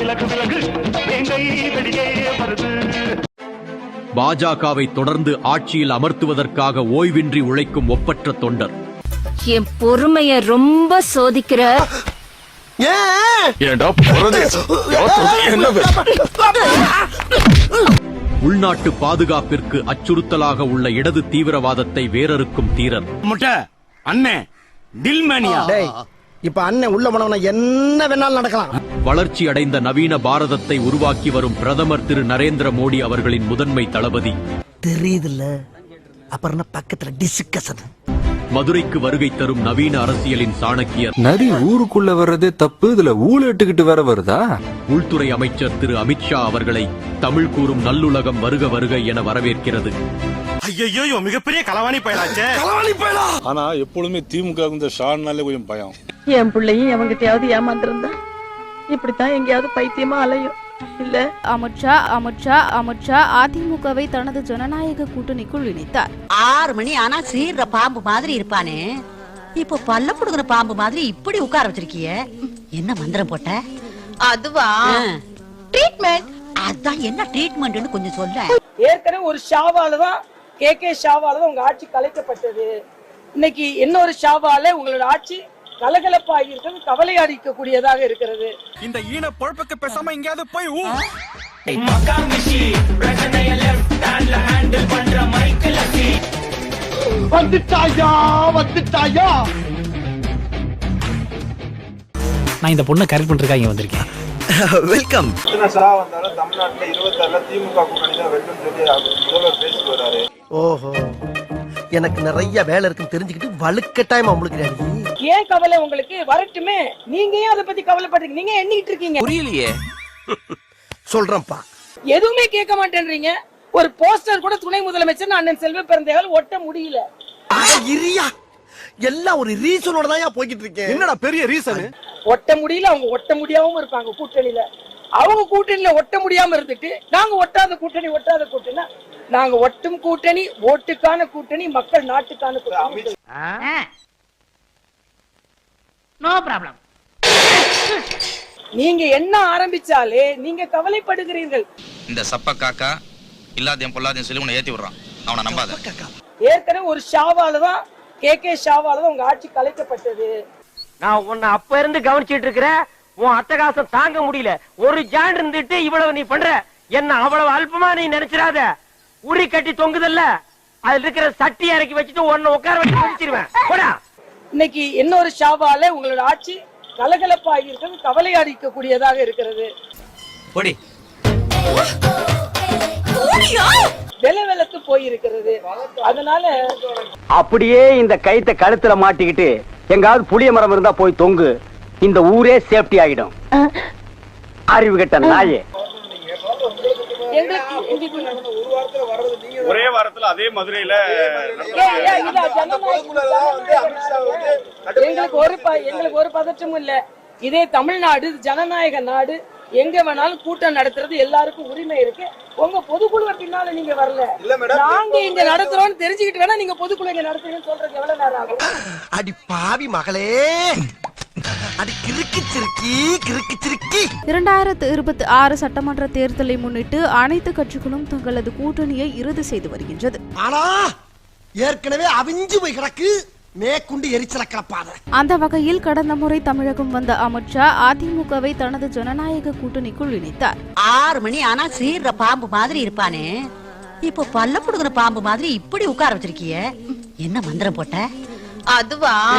விலகு விலகு. எங்கை வெளியே வருது. பாஜகவை தொடர்ந்து ஆட்சியில் அமர்த்துவதற்காக ஓய்வின்றி உழைக்கும் ஒப்பற்ற தொண்டர். என் பொறுமைய ரொம்ப சோதிக்கிற. உள்நாட்டு பாதுகாப்பிற்கு அச்சுறுத்தலாக உள்ள இடது தீவிரவாதத்தை வேரறுக்கும் தீரர் முட்டை அண்ணே டில்மேனியா. டேய் இப்ப அண்ணன் உள்ள போனவன என்ன வேணாலும் நடக்கலாம். வளர்ச்சி அடைந்த நவீன பாரதத்தை உருவாக்கி வரும் பிரதமர் திரு நரேந்திர மோடி அவர்களின் முதன்மை தளபதி. தெரியுதுல்ல? அப்புறம் என்ன பக்கத்துல டிஸ்கஷன் மதுரைக்கு வருகை தரும் நவீன அரசியலின் சாணக்கியர். நரி ஊருக்குள்ள வர்றதே தப்பு? இதுல ஊழட்டுக்கிட்டு வேற வருதா? உள்துறை அமைச்சர் திரு அமித்ஷா அவர்களை தமிழ் கூறும் நல்லுலகம் வருக வருக என வரவேற்கிறது. ஐயோ மிகப்பெரிய களவாணி பயலாச்சே. ஆனா எப்பொழுதுமே திமுக இந்த ஷான்னாலே கொஞ்சம் பயம். என் பிள்ளையும் எவங்கிட்டயாவது ஏமாந்திருந்தா? இப்படித்தான் எங்கேயாவது பைத்தியமா அலையும். இல்ல? அமித்ஷா அமித்ஷா அமித்ஷா அதிமுகவை தனது ஜனநாயக கூட்டணிக்குள் இணைத்தார். ஆறு மணி ஆனா சீர்ற பாம்பு மாதிரி இருப்பானே. இப்போ பல்ல புடுங்குற பாம்பு மாதிரி இப்படி உட்கார வச்சிருக்கிய. என்ன மந்திரம் போட்ட? அதுவா? ட்ரீட்மெண்ட் அதான் என்ன ட்ரீட்மெண்ட்னு கொஞ்சம் சொல்ல ஏற்கனவே ஒரு ஷாவால தான் கே கே ஷாவால தான் உங்க ஆட்சி கலைக்கப்பட்டது. இன்னைக்கு இன்னொரு ஷாவால உங்களோட ஆட்சி கலகலப்பாகி இருக்கிறது கவலை அளிக்கக்கூடியதாக இருக்கிறது. இந்த ஈன பொழப்புக்கு பேசாம எங்கேயாவது போய் வந்துட்டாயா வந்துட்டாயா? நான் இந்த பொண்ணை கரெக்ட் பண்றதுக்காக இங்க வந்திருக்கேன். வெல்கம் ஓஹோ. எனக்கு நிறைய வேலை இருக்குன்னு தெரிஞ்சுக்கிட்டு வலுக்கட்டாயமா உங்களுக்கு ஏன் கவலை உங்களுக்கு? வரட்டுமே. நீங்க ஏன் அதை பத்தி கவலைப்படுறீங்க? நீங்க எண்ணிட்டு இருக்கீங்க? புரியலையே. சொல்றேன்ப்பா. எதுவுமே கேட்க மாட்டேன்றீங்க. ஒரு போஸ்டர் கூட துணை முதலமைச்சர் அண்ணன் செல்வ பிறந்தேகால் ஒட்ட முடியல. இரியா. எல்லாம் ஒரு ரீசனோட தான் போய்கிட்டு இருக்கேன் என்னடா பெரிய ரீசன் ஒட்ட முடியல அவங்க ஒட்ட முடியாம இருப்பாங்க கூட்டணியில. அவங்க கூட்டணியில ஒட்ட முடியாம இருந்துட்டு நாங்க ஒட்டாத கூட்டணி ஒட்டாத கூட்டணி நாங்க ஒட்டும் கூட்டணி ஓட்டுக்கான கூட்டணி மக்கள் நாட்டுக்கான கூட்டணி. நோ ப்ராப்ளம் நீங்க என்ன ஆரம்பிச்சாலே நீங்க கவலைப்படுகிறீர்கள். இந்த சப்ப காக்கா இல்லாதையும் பொல்லாதையும் சொல்லி உன்னை ஏத்தி விடுறான். அவனை நம்பாத. ஏற்கனவே ஒரு ஷாவால தான் கே கே ஷாவால தான் உங்க ஆட்சி கலைக்கப்பட்டது. நான் உன்னை அப்ப இருந்து கவனிச்சிட்டு இருக்கிறேன் உன் அட்டகாசம் தாங்க முடியல. ஒரு ஜான் இருந்துட்டு இவ்வளவு நீ பண்ற. என்ன அவ்வளவு அல்பமா நீ நினைச்சிடாத. உரி கட்டி தொங்குதல்ல. அதுல இருக்கிற சட்டி இறக்கி வச்சுட்டு உன்னை உட்கார வச்சு பிடிச்சிருவேன் போடா. இன்னைக்கு இன்னொரு ஷாவால உங்களோட ஆட்சி கலகலப்பாகி இருக்கிறது கவலை அளிக்கக்கூடியதாக இருக்கிறது. போடி. போயிருக்கிறது. அதனால அப்படியே இந்த கைத்த கழுத்துல மாட்டிக்கிட்டு எங்காவது புளிய மரம் இருந்தா போய் தொங்கு. இந்த ஊரே சேஃப்டி ஆகிடும் அறிவு கெட்ட நாயே. ஒரே வாரத்துல அதே மதுரையில எங்களுக்கு ஒரு எங்களுக்கு ஒரு பதற்றமும் இல்ல. இதே தமிழ்நாடு ஜனநாயக நாடு எங்க வேணாலும் கூட்டம் நடத்துறது எல்லாருக்கும் உரிமை இருக்கு. உங்க பொதுக்குழுவை பின்னால நீங்க வரல. நாங்க இங்க நடத்துறோம்னு தெரிஞ்சுக்கிட்டு வேணா நீங்க பொதுக்குழு இங்க நடத்துறீங்கன்னு சொல்றது எவ்வளவு நேரம் ஆகும்? அடி பாவி மகளே. அடி கிறுக்கு சிறுக்கி கிறுக்கு சிறுக்கி. இரண்டாயிரத்து இருபத்தி ஆறு சட்டமன்ற தேர்தலை முன்னிட்டு அனைத்து கட்சிகளும் தங்களது கூட்டணியை இறுதி செய்து வருகின்றது. ஆனா ஏற்கனவே அவிஞ்சு போய் கிடக்கு. மேற்குண்டு எரிச்சல கிளப்பாத அந்த வகையில் கடந்த முறை தமிழகம் வந்த அமித்ஷா அதிமுகவை தனது ஜனநாயக கூட்டணிக்குள் இணைத்தார். ஆறு மணி ஆனா சீர்ற பாம்பு மாதிரி இருப்பானே. இப்போ பல்ல புடுங்குற பாம்பு மாதிரி இப்படி உட்கார வச்சிருக்கிய. என்ன மந்திரம் போட்ட? அதுவா?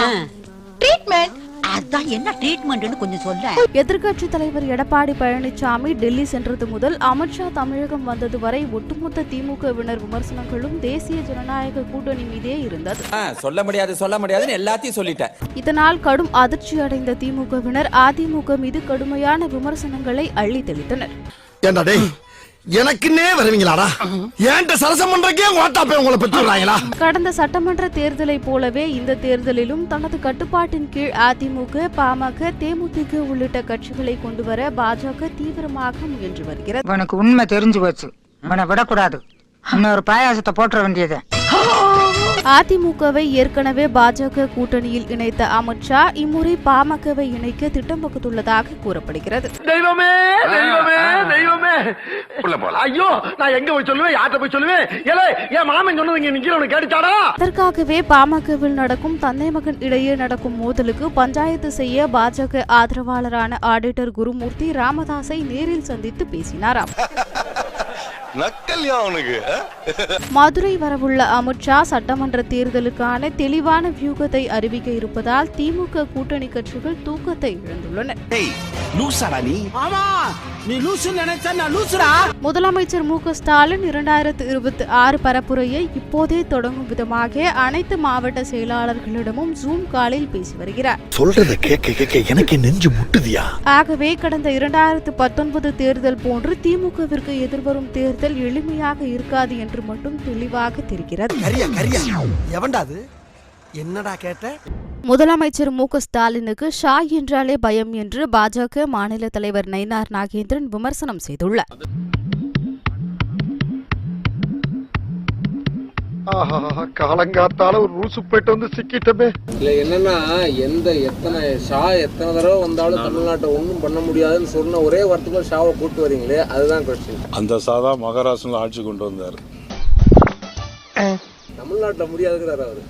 ட்ரீட்மெண்ட் அதான் என்ன ட்ரீட்மெண்ட்னு கொஞ்சம் சொல்ல. எதிர்க்கட்சி தலைவர் எடப்பாடி பழனிசாமி டெல்லி சென்றது முதல் அமித்ஷா தமிழகம் வந்தது வரை ஒட்டுமொத்த திமுகவினர் விமர்சனங்களும் தேசிய ஜனநாயக கூட்டணி மீதே இருந்தது. சொல்ல முடியாது சொல்ல முடியாதுன்னு எல்லாத்தையும் சொல்லிட்டேன். இதனால் கடும் அதிர்ச்சி அடைந்த திமுகவினர் அதிமுக மீது கடுமையான விமர்சனங்களை அள்ளி தெளித்தனர். எனக்குன்னே வருவீங்களாடா? ஏன்ட்ட சரசம் பண்றக்கே ஓட்டா போய் உங்களை பெற்று விடுறாங்களா? கடந்த சட்டமன்ற தேர்தலை போலவே இந்த தேர்தலிலும் தனது கட்டுப்பாட்டின் கீழ் அதிமுக பாமக தேமுதிக உள்ளிட்ட கட்சிகளை கொண்டுவர பாஜக தீவிரமாக முயன்று வருகிறது. உனக்கு உண்மை தெரிஞ்சு போச்சு. உன்னை விடக்கூடாது. இன்னொரு பாயாசத்தை போட்டுற வேண்டியது. அதிமுகவை ஏற்கனவே பாஜக கூட்டணியில் இணைத்த அமித்ஷா இம்முறை பாமகவை இணைக்க திட்டம் வகுத்துள்ளதாக கூறப்படுகிறது. தெய்வமே தெய்வமே தெய்வமே. ஐயோ நான் எங்க போய் சொல்லுவேன்? யார்கிட்ட போய் சொல்லுவேன்? ஏலே என் மாமன் சொன்னது நிக்கிறவனு கேட்டுச்சாடா? அதற்காகவே பாமகவில் நடக்கும் தந்தை மகன் இடையே நடக்கும் மோதலுக்கு பஞ்சாயத்து செய்ய பாஜக ஆதரவாளரான ஆடிட்டர் குருமூர்த்தி ராமதாஸை நேரில் சந்தித்து பேசினாராம். மதுரை வரவுள்ள அமித்ஷா சட்டமன்ற தேர்தலுக்கான தெளிவான வியூகத்தை அறிவிக்க இருப்பதால் திமுக கூட்டணி கட்சிகள் தூக்கத்தை இழந்துள்ளன. முதலமைச்சர் மு க ஸ்டாலின் இரண்டாயிரத்து இருபத்தி ஆறு பரப்புரையை இப்போதே தொடங்கும் விதமாக அனைத்து மாவட்ட செயலாளர்களிடமும் ஜூம் காலில் பேசி வருகிறார். சொல்றத கேட்க கேட்க எனக்கு நெஞ்சு முட்டுதியா? ஆகவே கடந்த இரண்டாயிரத்து பத்தொன்பது தேர்தல் போன்று திமுகவிற்கு எதிர்வரும் தேர்தல் எளிமையாக இருக்காது என்று மட்டும் தெளிவாக தெரிகிறது. என்னடா கேட்ட? முதலமைச்சர் மு க ஸ்டாலினுக்கு ஷா என்றாலே பயம் என்று பாஜக மாநில தலைவர் நயினார் நாகேந்திரன் விமர்சனம் செய்துள்ளார். காலங்காத்தால ஒரு ரூசு போயிட்டு வந்து சிக்கிட்டமே. இல்ல என்னன்னா எந்த எத்தனை ஷா எத்தனை தடவை வந்தாலும் தமிழ்நாட்டை ஒண்ணும் பண்ண முடியாதுன்னு சொன்ன ஒரே வார்த்தைக்குள்ள ஷாவை கூட்டு வரீங்களே அதுதான் கொஸ்டின் அந்த சாதா மகாராஷ்டிரில் ஆட்சி கொண்டு வந்தார். தமிழ்நாட்டுல முடியாதுங்கிறாரு அவரு.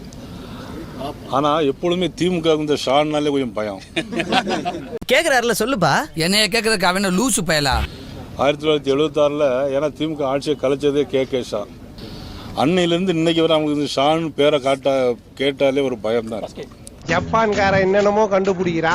ஆனா எப்பொழுதுமே திமுக இந்த ஷான்னாலே கொஞ்சம் பயம். கேக்குறாருல சொல்லுப்பா. என்னைய கேக்குறதுக்கு அவன லூசு பயலா? ஆயிரத்தி தொள்ளாயிரத்தி எழுபத்தாறில் ஏன்னா திமுக ஆட்சியை கலைச்சதே கே கே ஷா. அன்னையிலேருந்து இன்னைக்கு வரை அவங்களுக்கு ஷான்னு பேரை காட்ட கேட்டாலே ஒரு பயம் தான் ஜப்பான்காரன் என்னென்னமோ கண்டுபிடிக்கிறா.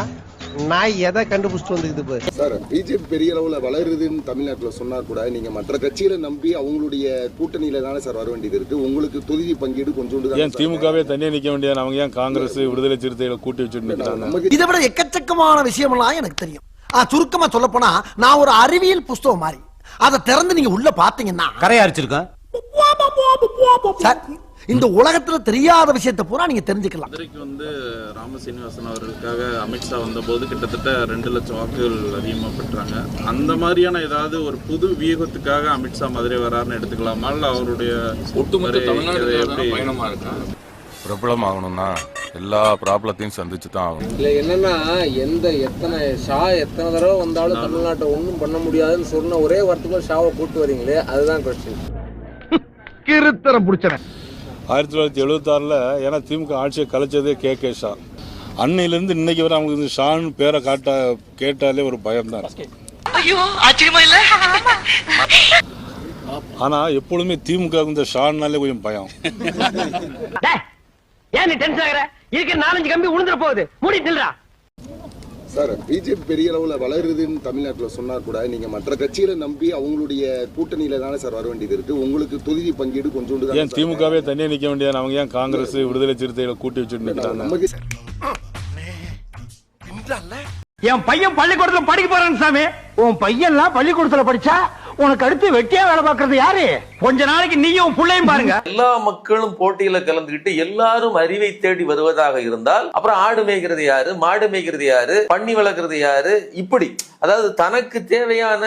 நான் எதை கண்டுபிடிச்சிட்டு வந்துக்குது பாரு. சார் பிஜேபி பெரிய அளவுல வளருதுன்னு தமிழ்நாட்டுல சொன்னா கூட நீங்க மற்ற கட்சிகளை நம்பி அவங்களுடைய கூட்டணியில தானே சார் வர வேண்டியது இருக்கு. உங்களுக்கு தொகுதி பங்கீடு கொஞ்சோண்டு ஏன் திமுகவே தனியாக நிற்க வேண்டியது அவங்க ஏன் காங்கிரஸ் விடுதலை சிறுத்தைகளை கூட்டி வச்சுட்டு நிற்கிறாங்க இதை விட எக்கச்சக்கமான விஷயமெல்லாம் எனக்கு தெரியும். ஆ, சுருக்கமா சொல்ல போனா நான் ஒரு அறிவியல் புஸ்தகம் மாதிரி. அதை திறந்து நீங்க உள்ள பாத்தீங்கன்னா கரையா அரிச்சிருக்கேன் சார் இந்த உலகத்துல தெரியாத விஷயத்தை பூரா நீங்க தெரிஞ்சுக்கலாம். மதுரைக்கு வந்து ராம சீனிவாசன் அவர்களுக்காக அமித்ஷா வந்தபோது கிட்டத்தட்ட ரெண்டு லட்சம் வாக்குகள் அதிகமாக பெற்றாங்க. அந்த மாதிரியான ஏதாவது ஒரு புது வியூகத்துக்காக அமித்ஷா மதுரை வராருன்னு எடுத்துக்கலாமா? இல்லை அவருடைய ஒட்டுமொத்த தமிழ்நாடு பயணமா இருக்கா? பிரபலம் ஆகணும்னா எல்லா ப்ராப்ளத்தையும் சந்திச்சு தான் ஆகணும். இல்ல என்னன்னா எந்த எத்தனை ஷா எத்தனை தடவை வந்தாலும் தமிழ்நாட்டை ஒண்ணும் பண்ண முடியாதுன்னு சொன்ன ஒரே வார்த்தைக்குள்ள ஷாவை கூட்டு வரீங்களே அதுதான் கொஸ்டின் கிருத்தரம் பிடிச்சன ஆயிரத்தி தொள்ளாயிரத்தி எழுபத்தாறில் ஏன்னா திமுக ஆட்சியை கலைச்சதே கே கே ஷா. அன்னையிலேருந்து இன்னைக்கு வரை அவங்களுக்கு இந்த ஷான்னு பேரை காட்ட கேட்டாலே ஒரு பயம் தான் ஆனா எப்பொழுதுமே திமுக இந்த ஷான்னாலே கொஞ்சம் பயம். ஏன் நீ டென்ஷன் ஆகுற? இருக்கிற நாலஞ்சு கம்பி உளுந்துற போகுது. மூடி நில்றா. சார் பிஜேபி பெரிய அளவுல வளருதுன்னு தமிழ்நாட்டுல சொன்னா கூட நீங்க மற்ற கட்சிகளை நம்பி அவங்களுடைய கூட்டணியில தானே சார் வர வேண்டியது இருக்கு. உங்களுக்கு தொகுதி பங்கீடு கொஞ்சோண்டு தானே ஏன் திமுகவே தனியாக நிற்க வேண்டியது அவங்க ஏன் காங்கிரஸ் விடுதலை சிறுத்தைகளை கூட்டி வச்சுட்டு நிற்கிறாங்க நமக்கு என் பையன் பள்ளிக்கூடத்துல படிக்க போறான் சாமி. உன் பையன்லாம் பள்ளிக்கூடத்துல படிச்சா உனக்கு அடுத்து வெட்டியா வேலை பார்க்கறது யாரு? கொஞ்ச நாளைக்கு நீயும் பிள்ளையும் பாருங்க. எல்லா மக்களும் போட்டியில கலந்துகிட்டு எல்லாரும் அறிவை தேடி வருவதாக இருந்தால் அப்புறம் ஆடு மேய்கிறது யாரு மாடு மேய்கிறது யாரு பண்ணி வளர்க்கறது யாரு இப்படி. அதாவது தனக்கு தேவையான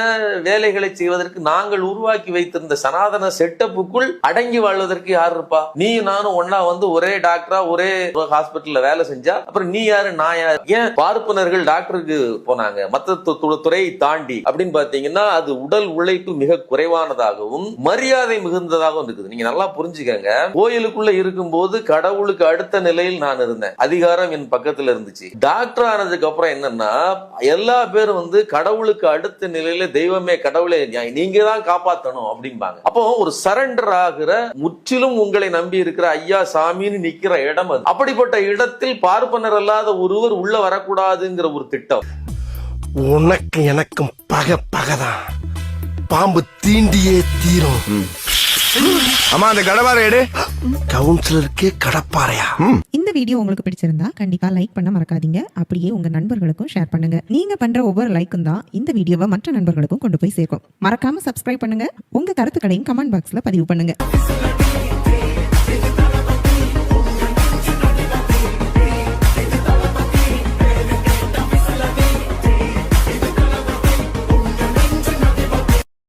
வேலைகளை செய்வதற்கு நாங்கள் உருவாக்கி வைத்திருந்த சனாதன செட்டப்புக்குள் அடங்கி வாழ்வதற்கு யார் இருப்பா? நீ நானும் ஒன்னா வந்து ஒரே டாக்டரா ஒரே ஹாஸ்பிட்டல்ல வேலை செஞ்சா அப்புறம் நீ யாரு நான் யாரு? ஏன் பார்ப்பனர்கள் டாக்டருக்கு போனாங்க? மத்த துறையை தாண்டி. அப்படின்னு பாத்தீங்கன்னா அது உடல் உழைப்பு மிக குறைவானதாகவும் மரியாதை மிகுந்ததாகவும் இருக்குது. நீங்க நல்லா புரிஞ்சுக்கங்க. கோயிலுக்குள்ள இருக்கும்போது கடவுளுக்கு அடுத்த நிலையில் நான் இருந்தேன். அதிகாரம் என் பக்கத்துல இருந்துச்சு. டாக்டர் ஆனதுக்கு அப்புறம் என்னன்னா எல்லா பேரும் வந்து கடவுளுக்கு அடுத்த நிலையில தெய்வமே கடவுளே நீங்க தான் காப்பாத்தணும் அப்படிம்பாங்க. அப்போ ஒரு சரண்டர் ஆகிற முற்றிலும் உங்களை நம்பி இருக்கிற ஐயா சாமின்னு நிக்கிற இடம் அது. அப்படிப்பட்ட இடத்தில் பார்ப்பனர் அல்லாத ஒருவர் உள்ள வரக்கூடாதுங்கிற ஒரு திட்டம். உனக்கு எனக்கும் பக பகதான். பாம்பு தீண்டியே தீரும். அம்மா அந்த கடவார எடு. கவுன்சிலருக்கே கடப்பாறையா? இந்த வீடியோ உங்களுக்கு பிடிச்சிருந்தா கண்டிப்பா லைக் பண்ண மறக்காதீங்க. அப்படியே உங்க நண்பர்களுக்கும் ஷேர் பண்ணுங்க. நீங்க பண்ற ஒவ்வொரு லைக்கும் தான் இந்த வீடியோவை மற்ற நண்பர்களுக்கும் கொண்டு போய் சேர்க்கும். மறக்காம சப்ஸ்கிரைப் பண்ணுங்க. உங்க கருத்துக்களையும் கமெண்ட் பாக்ஸ்ல பதிவு பண்ணுங்க.